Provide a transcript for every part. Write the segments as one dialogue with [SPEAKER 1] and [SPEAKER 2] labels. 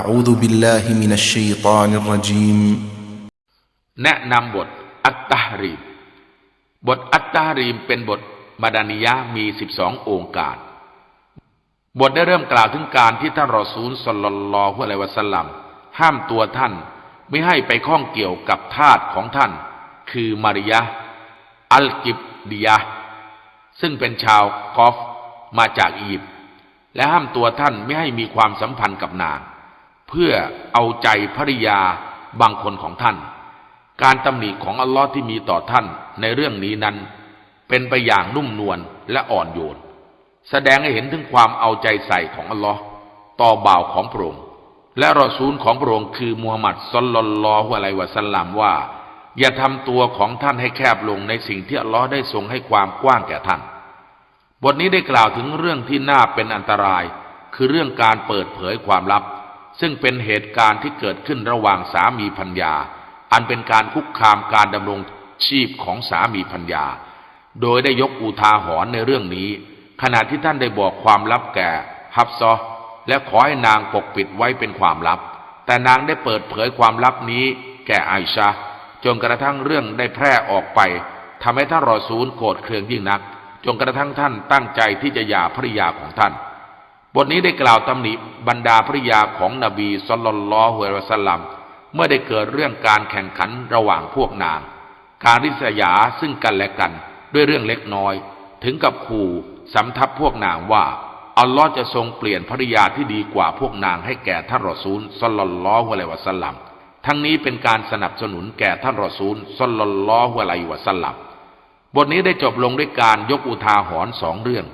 [SPEAKER 1] أعوذ بالله من الشيطان الرجيم
[SPEAKER 2] แนะนำบทอัตตาริมบทอัตตาริมเป็นบทมาดานิยะมี 12องค์การ บทได้เริ่มกล่าวถึงการที่ท่านรอซูลสลลลอฮุอะลัยวะสัลลัมห้ามตัวท่าน ไม่ให้ไปข้องเกี่ยวกับทาตของท่าน คือมาริยะอัลกิบดิยะซึ่งเป็นชาวกอฟมาจากอียิปต์และห้ามตัวท่านไม่ให้มีความสัมพันธ์กับนางเพื่อเอาใจภริยาบางคนของท่าน การตำหนิของอัลลอฮ์ที่มีต่อท่านในเรื่องนี้นั้น เป็นไปอย่างนุ่มนวลและอ่อนโยน แสดงให้เห็นถึงความเอาใจใส่ของอัลลอฮ์ต่อบ่าวของพระองค์และรอซูลของพระองค์คือมูฮัมหมัดสลลัลลอฮุอะลัยวะสัลลัมว่า อย่าทำตัวของท่านให้แคบลงในสิ่งที่อัลลอฮ์ได้ทรงให้ความกว้างแก่ท่าน บทนี้ได้กล่าวถึงเรื่องที่น่าเป็นอันตรายคือเรื่องการเปิดเผยความลับซึ่งเป็นเหตุการณ์ที่เกิดขึ้นระหว่างสามีพัญญา อันเป็นการคุกคามการดำรงชีพของสามีพัญญา โดยได้ยกอุทาหรณ์ในเรื่องนี้ ขณะที่ท่านได้บอกความลับแก่ฮับซอ และขอให้นางปกปิดไว้เป็นความลับ แต่นางได้เปิดเผยความลับนี้แก่ไอชาจนกระทั่งเรื่องได้แพร่ออกไป ทำให้ท่านรอซูลโกรธเคืองยิ่งนัก จนกระทั่งท่านตั้งใจที่จะหย่าภริยาของท่านบทนี้ได้กล่าวตำหนิบรรดาภริยาของนบีสลลลลอฮุอะสลัมเมื่อได้เกิดเรื่องการแข่งขันระหว่างพวกนางการริษยาซึ่งกันและกันด้วยเรื่องเล็กน้อย ถึงกับขู่สำทับพวกนางว่าอัลลอฮ์จะทรงเปลี่ยนภริยาที่ดีกว่าพวกนาง ให้แก่ท่านรอซูลสลลลอฮุอะลัยวะสลัมทั้งนี้เป็นการสนับสนุนแก่ท่านรอซูลสลลลอฮุอะลัยวะสลัมบทนี้ได้จบลงด้วยการยกอุทาหรณ์สองเรื่อง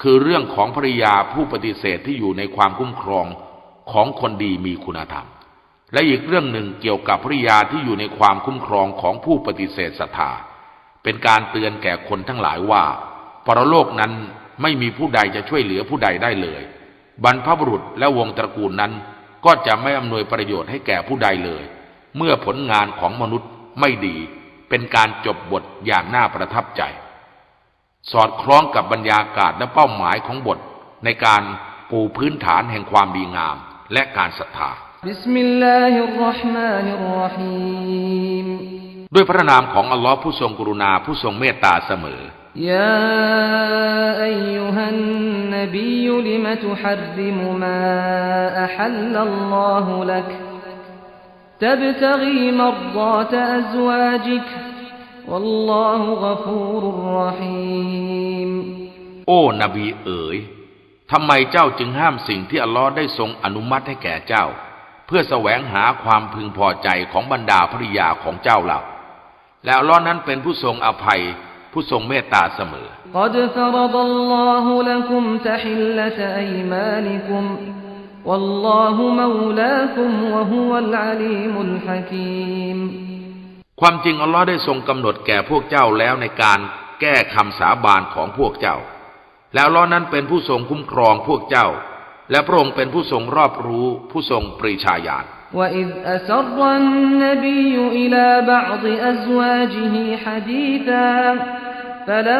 [SPEAKER 2] คือเรื่องของภริยาผู้ปฏิเสธที่อยู่ในความคุ้มครองของคนดีมีคุณธรรม และอีกเรื่องหนึ่งเกี่ยวกับภริยาที่อยู่ในความคุ้มครองของผู้ปฏิเสธศรัทธา เป็นการเตือนแก่คนทั้งหลายว่าปรโลกนั้นไม่มีผู้ใดจะช่วยเหลือผู้ใดได้เลย บรรพบุรุษและวงตระกูลนั้นก็จะไม่อำนวยประโยชน์ให้แก่ผู้ใดเลย เมื่อผลงานของมนุษย์ไม่ดี เป็นการจบบทอย่างน่าประทับใจสอดคล้องกับบรรยากาศและเป้าหมายของบท ในการปูพื้นฐานแห่งความดีงามและการศรัทธาด้วยพระนามของอัลลอฮ์ผู้ทรงกรุณาผู้ทรงเมตตาเสมอ
[SPEAKER 3] يا أ ร ه ا าม ن อ ي ل ัลล ر م ما أحل الله لك تبتغي ร ر ض ا ت ซวาจิก والله غفور رحيم
[SPEAKER 2] โอ้นบี เอ๋ยทำไมเจ้าจึงห้ามสิ่งที่อัลลอฮ์ได้ทรงอนุมัติให้แก่เจ้า เพื่อแสวงหาความพึงพอใจของบรรดาภริยาของเจ้าเราแล้วล้อนั้นเป็นผู้ทรงอภัย ผู้ทรงเมตตาเสมอ
[SPEAKER 3] ััดอลลลฮุุม قد فرض الله لكم تحلة أيمانكم والله مولاكم وهو العليم الحكيم
[SPEAKER 2] ความจริงอัลลอฮ์ได้ทรงกำหนดแก่พวกเจ้าแล้วในการแก้คำสาบานของพวกเจ้า แล้วล้อนั้นเป็นผู้ทรงคุ้มครองพวกเจ้า และพระองค์เป็นผู้ทรงรอบรู้ผู้ทรงปริชาญาณ
[SPEAKER 3] และ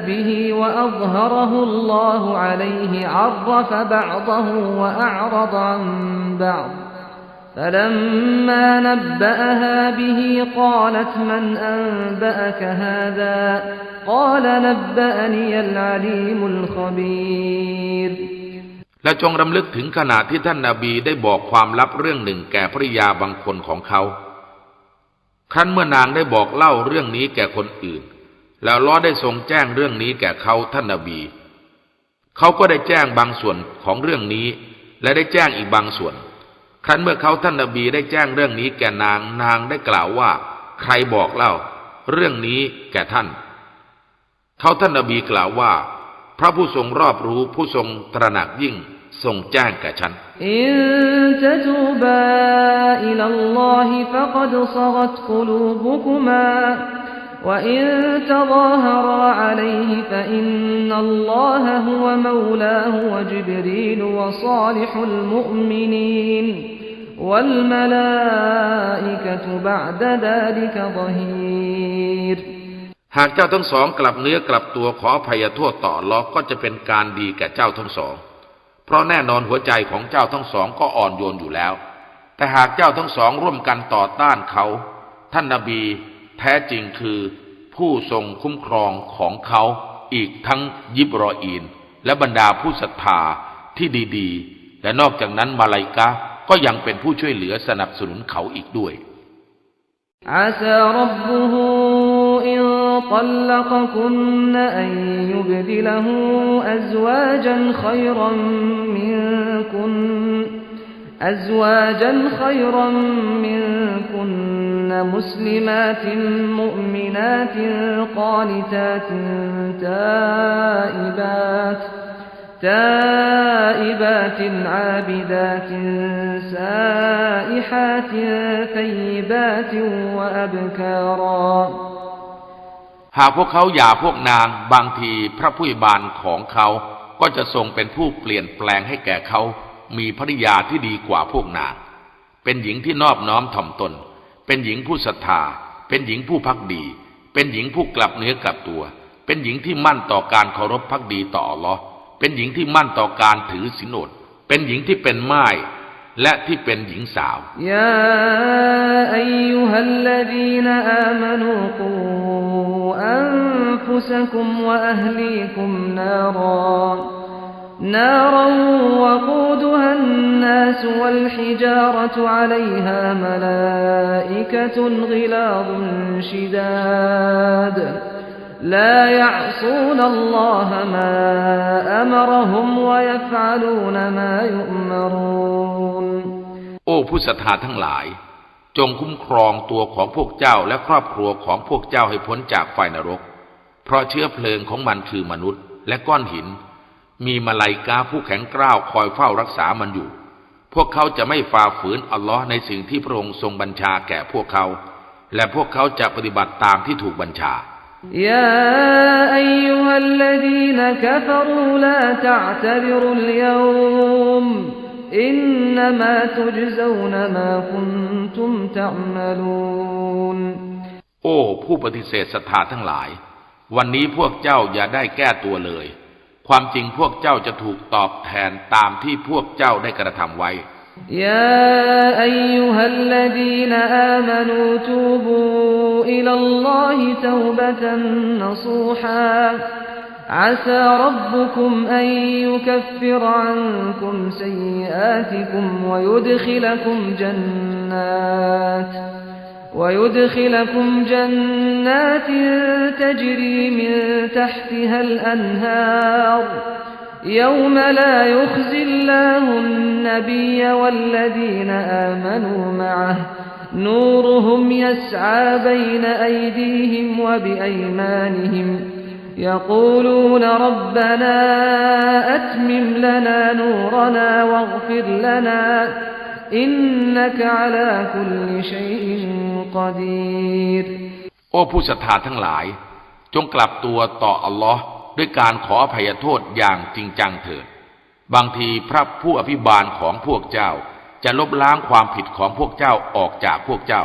[SPEAKER 3] เมื่อและจง
[SPEAKER 2] รำลึกถึงขณะที่ท่านนาบีได้บอกความลับเรื่องหนึ่งแก่ภริยาบางคนของเขาครั้นเมื่อนางได้บอกเล่าเรื่องนี้แก่คนอื่น แล้วล้อได้ทรงแจ้งเรื่องนี้แก่เขาท่านนาบี เขาก็ได้แจ้งบางส่วนของเรื่องนี้ และได้แจ้งอีกบางส่วนครั้นเมื่อเขาท่านนบีได้แจ้งเรื่องนี้แก่นาง นางได้กล่าวว่า ใครบอกเล่า เรื่องนี้แก่ท่าน เขาท่านนบีกล่าวว่า พระผู้ทรงรอบรู้ผู้ทรงตระหนักยิ่งทรงแจ้งแก่ฉันถ
[SPEAKER 3] าานห
[SPEAKER 2] ากเจ้าทั้งสองกลับเนื้อกลับตัวขออภัยโทษต่อลอก็จะเป็นการดีแก่เจ้าทั้งสอง เพราะแน่นอนหัวใจของเจ้าทั้งสองก็อ่อนโยนอยู่แล้ว แต่หากเจ้าทั้งสองร่วมกันต่อต้านเขา ท่านนาบีแท้จริงคือ ผู้ทรงคุ้มครองของเขาอีกทั้งยิบรออีนและบรรดาผู้ศรัทธาที่ดี ๆ และนอกจากนั้น มาลายกาก็ยังเป็นผู้ช่วยเหลือสนับสนุนเขาอีกด้วย
[SPEAKER 3] อาซารบบูฮูอินตัลลักคุนอันยุบดิลหูอัซวาจันขัยรัมมินคุน أ ز و ا ج خ ي ر منكن مسلمات مؤمنات قانتات تائبات تائبات عابدات سائحات ثيبات وأبكارا
[SPEAKER 2] หากพวกเขาหย่าพวกนางบางทีพระผู้บานของเขาก็จะทรงเป็นผู้เปลี่ยนแปลงให้แก่เขา มีภริยาที่ดีกว่าพวกนางเป็นหญิงที่นอบน้อมถ่อมตน เป็นหญิงผู้ศรัทธาเป็นหญิงผู้พักดี เป็นหญิงผู้กลับเนื้อกลับตัว เป็นหญิงที่มั่นต่อการเคารพพักดีต่อหล่อเป็นหญิงที่มั่นต่อการถือสินอดเป็นหญิงที่เป็นม่ายและที่เป็นหญิงสาว
[SPEAKER 3] ยาอายุฮัลลดีนอามนูกูอันฟุสกุมวะอัลีกุมนารา นารอวะกูดฮันนัสวัลฮิจารตุอะลัยฮามลาอิกะตุนกิลาดชิดาด لا يعصون الله ما أمرهم ويفعلون ما يؤمرون
[SPEAKER 2] โอ้ผู้ศรัทธาทั้งหลาย จงคุ้มครองตัวของพวกเจ้าและครอบครัวของพวกเจ้าให้พ้นจากไฟนรก เพราะเชื้อเพลิงของมันคือมนุษย์ และก้อนหิน มีมาลายกาผู้แข็งกร้าวคอยเฝ้ารักษามันอยู่ พวกเขาจะไม่ฝ่าฝืนอัลลอฮ์ในสิ่งที่พระองค์ทรงบัญชาแก่พวกเขา และพวกเขาจะปฏิบัติตามที่ถูกบัญชา
[SPEAKER 3] يا أيها الذين كفروا لا تعتبروا اليوم إنما تجزون ما كنتم تعملون
[SPEAKER 2] โอ้ ผู้ปฏิเสธศรัทธาทั้งหลาย วันนี้พวกเจ้าอย่าได้แก้ตัวเลย ความจริงพวกเจ้าจะถูกตอบแทนตามที่พวกเจ้าได้กระทำไว้
[SPEAKER 3] يا ايها الذين امنوا توبوا الى الله توبه نصوحا عسى ربكم ان يكفر عنكم سيئاتكم ويدخلكم جنات ويدخلكم جنات تجري من تحتها الانهار يوم لا يخزي الله النبي والذين آمنوا معه نورهم يسعى بين أيديهم وبأيمانهم يقولون ربنا أتمم لنا نورنا واغفر لنا إنك على كل شيء قدير
[SPEAKER 2] โอ้ผู้ศรัทธาทั้งหลาย الله ด้วยการขออภัยโทษอย่างจริงจังเถิด บางทีพระผู้อภิบาลของพวกเจ้าจะลบล้างความผิดของพวกเจ้าออกจากพวกเจ้า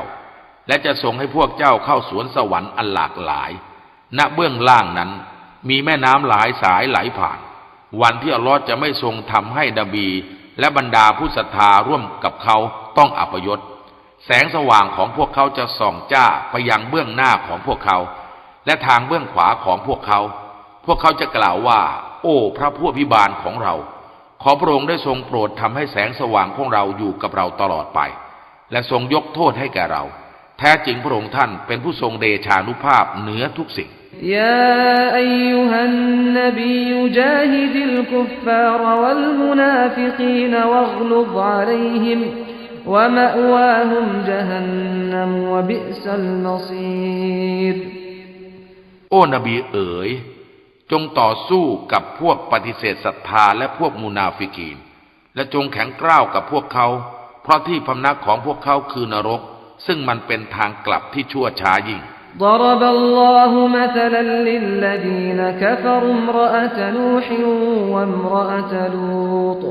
[SPEAKER 2] และจะส่งให้พวกเจ้าเข้าสวนสวรรค์อันหลากหลาย ณ เบื้องล่างนั้นมีแม่น้ำหลายสายไหลผ่าน วันที่อัลลอฮ์จะไม่ทรงทำให้ดบีและบรรดาผู้ศรัทธาร่วมกับเขาต้องอัปยศแสงสว่างของพวกเขาจะส่องจ้าไปยังเบื้องหน้าของพวกเขา และทางเบื้องขวาของพวกเขาพวกเขาจะกล่าวว่า โอ้ พระผู้พิบาลของเรา ขอพระองค์ได้ทรงโปรดทำให้แสงสว่างของเราอยู่กับเราตลอดไป และทรงยกโทษให้แก่เรา แท้จริงพระองค์ท่านเป็นผู้ทรงเดชานุภาพ เหนือทุกสิ่ง
[SPEAKER 3] يا ฟ ي ه ا ا ل ล ب ي جاهد الكفار ล ا ل م ن ا ف ق ฮิมวะมะอวาฮุมจะฮันนัมวะบิสัลม م ซีร
[SPEAKER 2] โอ้นบี เอ๋ยจงต่อสู้กับพวกปฏิเสธศรัทธาและพวกมูนาฟิกีน และจงแข็งกร้าวกับพวกเขา เพราะที่พำนักของพวกเขาคือนรก ซึ่งมันเป็นทางกลับที่ชั่วช้ายิ่ง
[SPEAKER 3] ضرب الله مثلا للذين كفروا امرأة نوح وامرأة لوط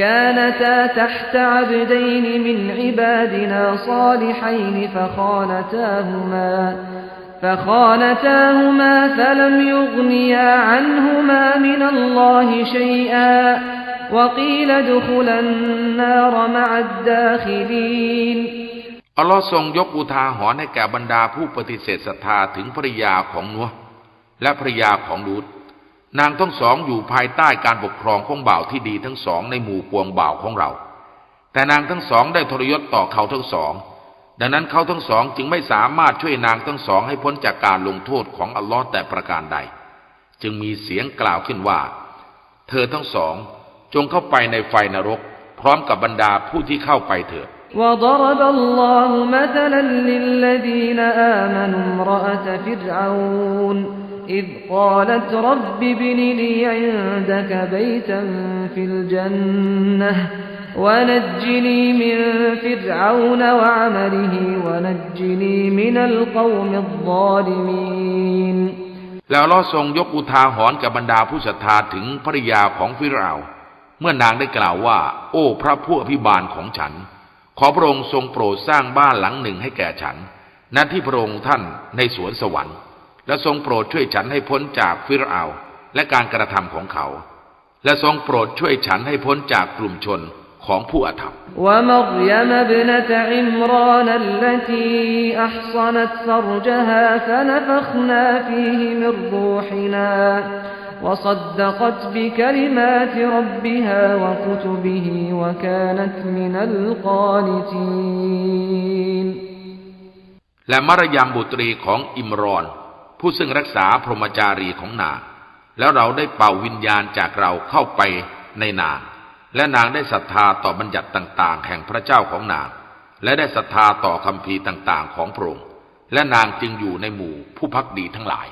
[SPEAKER 3] ك ا ن ت تحت عبدين من عبادنا صالحين ف خ ا ن ت ه م ا فخانتاهما فلم يغنيا عنهما من الله شيئا وقيل ادخلا النار مع الداخلين อัลลอฮ์ทรงยกอุทาหรณ์ให้แก่บรรดาผู้ปฏิเสธศรัทธาถึงภริยาของนัวและภริยาของลูดนางทั้งสองอยู่ภายใต้การปกครองของบ่าวที่ดีทั้งสอง ในหมู่ปวงบ่าวของเรา แต่นางทั้งสองได้ทรยศต่อเขาทั้งสองดังนั้นเขาทั้งสองจึงไม่สามารถช่วยนางทั้งสองให้พ้นจากการลงโทษของอัลลอฮ์แต่ประการใด จึงมีเสียงกล่าวขึ้นว่า เธอทั้งสองจงเข้าไปในไฟนรก พร้อมกับบรรดาผู้ที่เข้าไปเถิด وضرب الله مثلا للذين آمنوا امرأة فرعون إذ قالت رب ب ن لي عندك بيتا في الجنة แล้วลอทรงยกอุทาหรณ์กับบรรดาผู้ศรัทธา ถึงภริยาของฟิราว เมื่อนางได้กล่าวว่า โอ้พระผู้อภิบาลของฉัน ขอพระองค์ทรงโปรดสร้างบ้านหลังหนึ่งให้แก่ฉัน ณที่พระองค์ท่านในสวนสวรรค์ และทรงโปรดช่วยฉันให้พ้นจากฟิรเอและการกระทำของเขา และทรงโปรดช่วยฉันให้พ้นจากกลุ่มชนของผู้อธรรมและมารยามบุตรีของอิมรอน ผู้ซึ่งรักษาพรหมจารีของนางแล้วเราได้เป่าวิญญาณจากเราเข้าไปในนางและนางได้ศรัทธาต่อบัญญัติต่าง ๆ แห่งพระเจ้าของนาง และได้ศรัทธาต่อคำพีต่างๆ ของพระองค์และนางจึงอยู่ในหมู่ผู้พักดีทั้งหลาย